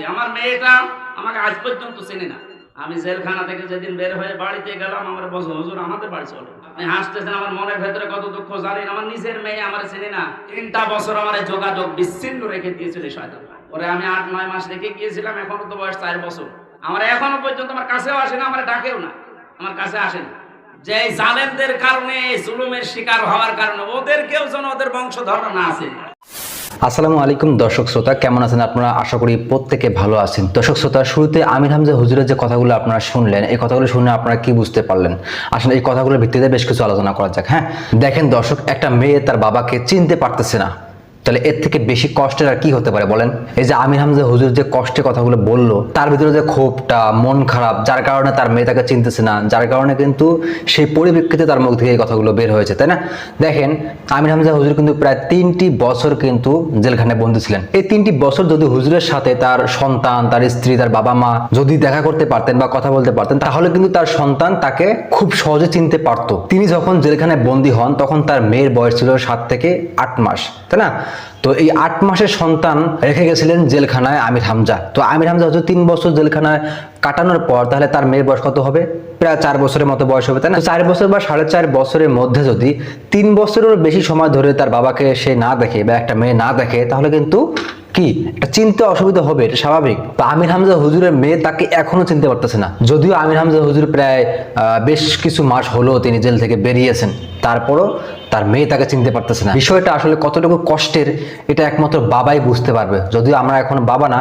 পাইছি আমার মেয়েটা আমাকে আজ পর্যন্ত চেনে না। আমি জেলখানা থেকে যেদিন বের হয়ে বাড়িতে গেলাম, আমার বছর হুজুর, আমাদের বাড়ি চলো। আপনি হাসতেছেন, আমার মনের ভেতরে কত দুঃখ জানেন? আমার নিজের মেয়ে আমার চেনে না। তিনটা বছর আমার যোগাযোগ বিচ্ছিন্ন রেখে দিয়েছিল শয়তান। পরে আমি আট, নয় মাস রেখে গিয়েছিলাম, এখনও তো বয়স চার বছর। আমার এখনও পর্যন্ত আমার কাছেও আসে না, আমার ডাকেও না। আমার কাছে আসে না। যে জালেমদের কারণে জুলুমের শিকার হওয়ার কারণে ওদেরকেও যেন ওদের বংশধর না আছে আসসালামু আলাইকুম দর্শক শ্রোতা, কেমন আছেন আপনারা? আশা করি প্রত্যেকে ভালো আছেন। দর্শক শ্রোতা, শুরুতে আমির হামজা হুজুরের যে কথাগুলো আপনারা শুনলেন, এই কথাগুলো শুনে আপনারা কি বুঝতে পারলেন? আসলে এই কথাগুলোর ভিত্তিতে বেশ কিছু আলোচনা করা যাক হ্যাঁ? দেখেন দর্শক, একটা মেয়ে তার বাবাকে চিনতে পারতেছে না। তাহলে এর থেকে বেশি কষ্টের আর কি হতে পারে বলেন? এই যে আমির হামজা হুজুর যে কষ্টের কথাগুলো বলল, তার ভিতরে যে ক্ষোভটা, মন খারাপ, যার কারণে তার মেয়ে তাকে চিনতেছে না, যার কারণে কিন্তু সেই পরিপ্রেক্ষিতে তার মুখ থেকে এই কথাগুলো বের হয়েছে, তাই না? দেখেন, আমির হামজা হুজুর কিন্তু প্রায় তিনটি বছর কিন্তু জেলখানায় বন্দী ছিলেন। এই তিনটি বছর যদি হুজুরের সাথে তার সন্তান, তার স্ত্রী, তার বাবা মা যদি দেখা করতে পারতেন বা কথা বলতে পারতেন, তাহলে কিন্তু তার সন্তান তাকে খুব সহজে চিনতে পারতো। তিনি যখন জেলখানায় বন্দী হন, তখন তার মেয়ের বয়স ছিল সাত থেকে আট মাস, তাই না? তো এই আট মাসের সন্তান রেখে গেছিলেন জেলখানায় আমির হামজা। তো আমির হামজা হচ্ছে তিন বছর জেলখানায় কাটানোর পর, তাহলে তার মেয়ের বয়স কত হবে? প্রায় চার বছরের মতো বয়স হবে, তাই না? চার বছর বা সাড়ে চার বছরের মধ্যে যদি তিন বছরেরও বেশি সময় ধরে তার বাবাকে সে না দেখে বা একটা মেয়ে না দেখে, তাহলে কিন্তু কি? একটা চিনতে অসুবিধা হবে, এটা স্বাভাবিক। তো আমির হামজা হুজুরের মেয়ে তাকে এখনও চিনতে পারতেছে না। যদিও আমির হামজা হুজুর প্রায় বেশ কিছু মাস হলো তিনি জেল থেকে বেরিয়েছেন। তারপরও তার মেয়ে তাকে চিনতে পারতেছে না। বিষয়টা আসলে কতটুকু কষ্টের, এটা একমাত্র বাবাই বুঝতে পারবে। যদিও আমরা এখন বাবা না,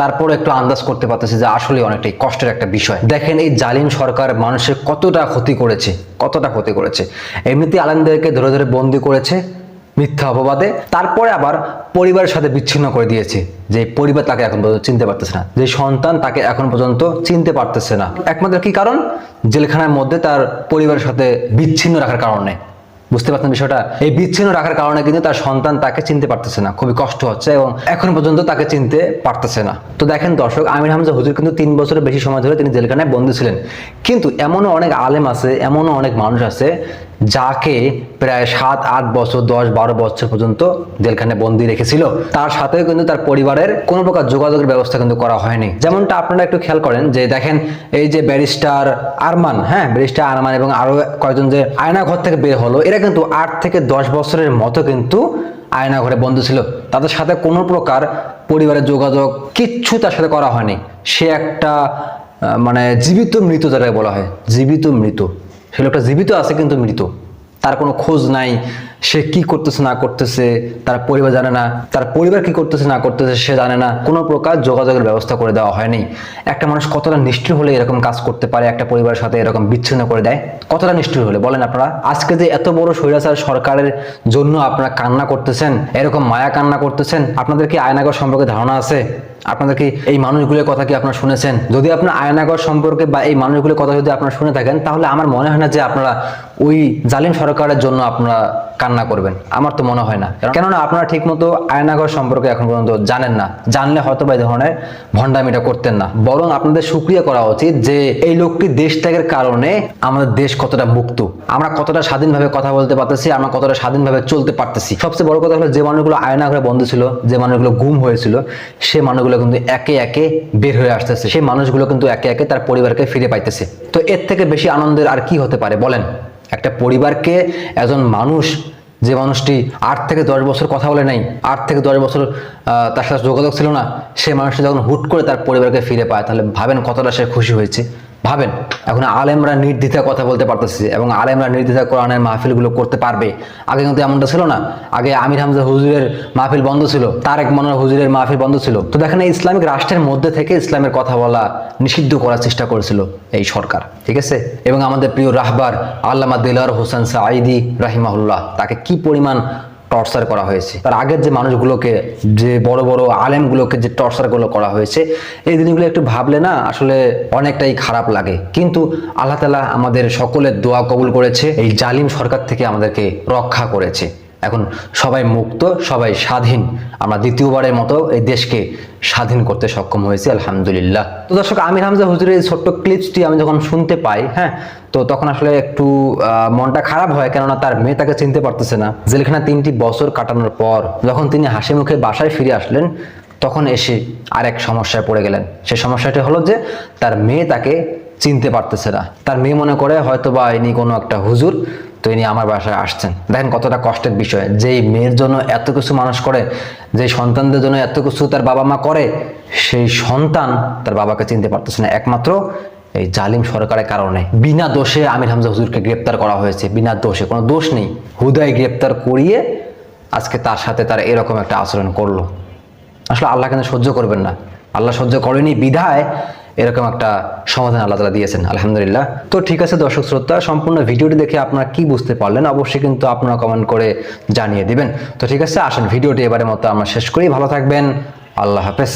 তারপরও একটু আন্দাজ করতে পারতেছি যে আসলে অনেকটাই কষ্টের একটা বিষয়। দেখেন, এই জালিম সরকার মানুষের কতটা ক্ষতি করেছে, কতটা ক্ষতি করেছে। এমনিতে আলেমদেরকে ধরে ধরে বন্দি করেছে। মিথ্যা অপবাদে, তারপরে আবার পরিবারের সাথে বিচ্ছিন্ন করে দিয়েছে। যে পরিবার তাকে এখন পর্যন্ত চিনতে পারতেছে না। যে সন্তান তাকে এখন পর্যন্ত চিনতে পারতেছে না। একমাত্র কি কারণ? জেলখানার মধ্যে তার পরিবারের সাথে বিচ্ছিন্ন রাখার কারণে বুঝতে পারছেন বিষয়টা? এই বিচ্ছিন্ন রাখার কারণে কিন্তু তার সন্তান তাকে চিনতে পারতেছে না। খুবই কষ্ট হচ্ছে এবং এখন পর্যন্ত তাকে চিনতে পারতেছে না। তো দেখেন দর্শক, আমির হামজা হুজুর কিন্তু তিন বছরের বেশি সময় ধরে তিনি জেলখানায় বন্দী ছিলেন। কিন্তু এমনও অনেক আলেম আছে, এমনও অনেক মানুষ আছে যাকে প্রায় সাত, আট বছর, দশ, বারো বছর পর্যন্ত জেলখানে বন্দি রেখেছিল। তার সাথেও কিন্তু তার পরিবারের কোনো প্রকার যোগাযোগের ব্যবস্থা কিন্তু করা হয়নি। যেমনটা আপনারা একটু খেয়াল করেন যে দেখেন, এই যে ব্যারিস্টার আরমান হ্যাঁ ব্যারিস্টার আরমান এবং আরও কয়েকজন যে আয়না ঘর থেকে বের হলো, এরা কিন্তু আট থেকে দশ বছরের মতো কিন্তু আয়না ঘরে বন্ধ ছিল। তাদের সাথে কোনো প্রকার পরিবারের যোগাযোগ কিচ্ছু তার সাথে করা হয়নি। সে একটা মানে জীবিত মৃত যেটাকে বলা হয়, জীবিত মৃত। সে লোকটা জীবিত আছে কিন্তু মৃত। তার কোনো খোঁজ নাই, সে কি করতেছে, না করতেছে, তার পরিবার জানে না, তার পরিবার কি করতেছে, না করতেছে, সে জানে না, কোনো প্রকার যোগাযোগের ব্যবস্থা করে দেওয়া হয়নি। একটা মানুষ কতটা নিষ্ঠুর হলে এরকম কাজ করতে পারে, একটা পরিবারের সাথে এরকম বিচ্ছিন্ন করে দেয়? কতটা নিষ্ঠুর হলে? বলেন আপনারা, আজকে যে এত বড় স্বৈরাচার সরকারের জন্য আপনারা কান্না করতেছেন, এরকম মায়া কান্না করতেছেন, আপনাদের কি আয়নাগর সম্পর্কে ধারণা আছে? আপনাদের কি এই মানুষগুলোর কথা কি আপনারা শুনেছেন? যদি আপনার আয়নাগর সম্পর্কে বা এই মানুষগুলোর কথা যদি আপনারা শুনে থাকেন, তাহলে আমার মনে হয় না যে আপনারা ওই জালিম সরকারের জন্য আপনারা কান্না করবেন। আমার তো মনে হয় না। কেননা আপনারা ঠিক ঠিকমতো আয়নাগর সম্পর্কে এখন পর্যন্ত জানেন না। জানলে হয়তো বা এই ধরনের ভণ্ডামিটা করতেন না। বরং আপনাদের সুক্রিয়া করা উচিত যে এই লোকটি দেশ ত্যাগের কারণে আমাদের দেশ কতটা মুক্ত। আমরা কতটা স্বাধীনভাবে কথা বলতে পারতেছি, আমরা কতটা স্বাধীনভাবে চলতে পারতেছি। সবচেয়ে বড় কথা হলো যে মানুষগুলো আয়না ঘরে বন্ধ ছিল, যে মানুষগুলো গুম হয়েছিল, সে মানুষগুলো কিন্তু একে একে বের হয়ে আসতেছে। সেই মানুষগুলো কিন্তু একে একে তার পরিবারকে ফিরে পাইতেছে। তো এর থেকে বেশি আনন্দের আর কি হতে পারে বলেন? একটা পরিবারকে একজন মানুষ, যে মানুষটি আট থেকে দশ বছর কথা বলে নাই, আট থেকে দশ বছর তার সাথে যোগাযোগ ছিল না, সে মানুষটি যখন হুট করে তার পরিবারকে ফিরে পায়, তাহলে ভাবেন কতটা সে খুশি হয়েছে। ভাবেন, এখন আলেমরা নির্দ্বিধায় কথা বলতে পারতেছে এবং আলেমরা নির্দ্বিধায় কোরআনের মাহফিলগুলো করতে পারবে। আগে কিন্তু এমনটা ছিল না। আগে আমির হামজা হুজুরের মাহফিল বন্ধ ছিল, তারেক মনোয়ার হুজুরের মাহফিল বন্ধ ছিল। তো দেখেন ইসলামিক রাষ্ট্রের মধ্যে থেকে ইসলামের কথা বলা নিষিদ্ধ করার চেষ্টা করেছিল এই সরকার, ঠিক আছে? এবং আমাদের প্রিয় রাহবার আল্লামা দিলার হোসেন সাঈদি রাহিমাহুল্লাহ, তাকে কি পরিমাণ টর্চার করা হয়েছে। তার আগের যে মানুষগুলোকে, যে বড় বড় আলেমগুলোকে যে টর্চারগুলো করা হয়েছে, এই দিনগুলো একটু ভাবলে না আসলে অনেকটাই খারাপ লাগে। কিন্তু আল্লাহ তালা আমাদের সকলের দোয়া কবুল করেছে, এই জালিম সরকার থেকে আমাদেরকে রক্ষা করেছে। এখন সবাই মুক্ত, সবাই স্বাধীন। আমরা দ্বিতীয়বারের মতো এই দেশকে স্বাধীন করতে সক্ষম হয়েছি, আলহামদুলিল্লাহ। তো দর্শক, আমির হামজা হুজুরের এই ছোট্ট ক্লিপসটি আমি যখন শুনতে পাই হ্যাঁ তো তখন আসলে একটু মনটা খারাপ হয়, কেননা তার মেয়ে তাকে চিনতে পারতেছে না। জেলখানা তিনটি বছর কাটানোর পর যখন তিনি হাসি মুখে বাসায় ফিরে আসলেন, তখন এসে আরেক সমস্যায় পড়ে গেলেন। সেই সমস্যাটি হলো যে তার মেয়ে তাকে চিনতে পারতেছে না। তার মেয়ে মনে করে হয়তো বা ইনি কোনো একটা হুজুর তো ইনি আমার বাসায় আসছেন। দেখেন কতটা কষ্টের বিষয়। যেই মেয়ের জন্য এত কিছু মানুষ করে, যেই সন্তানদের জন্য এত কিছু তার বাবা মা করে, সেই সন্তান তার বাবাকে চিনতে পারতেছে না। একমাত্র এই জালিম সরকারের কারণে। বিনা দোষে আমির হামজা হুজুরকে গ্রেপ্তার করা হয়েছে। বিনা দোষে, কোনো দোষ নেই। হুদায় গ্রেপ্তার করিয়ে আজকে তার সাথে তার এরকম একটা আচরণ করল। আসলে আল্লাহ কিন্তু সহ্য করবেন না। আল্লাহ সহ্য করেনি। বিধায় এরকম একটা সমাধান আল্লাহ তালা দিয়েছেন, আলহামদুলিল্লাহ। তো ঠিক আছে দর্শক শ্রোতা, সম্পূর্ণ ভিডিওটি দেখে আপনারা কি বুঝতে পারলেন, অবশ্যই কিন্তু আপনারা কমেন্ট করে জানিয়ে দিবেন। তো ঠিক আছে, আসেন, ভিডিওটি এবারের মতো আমরা শেষ করি। ভালো থাকবেন, আল্লাহ হাফেজ।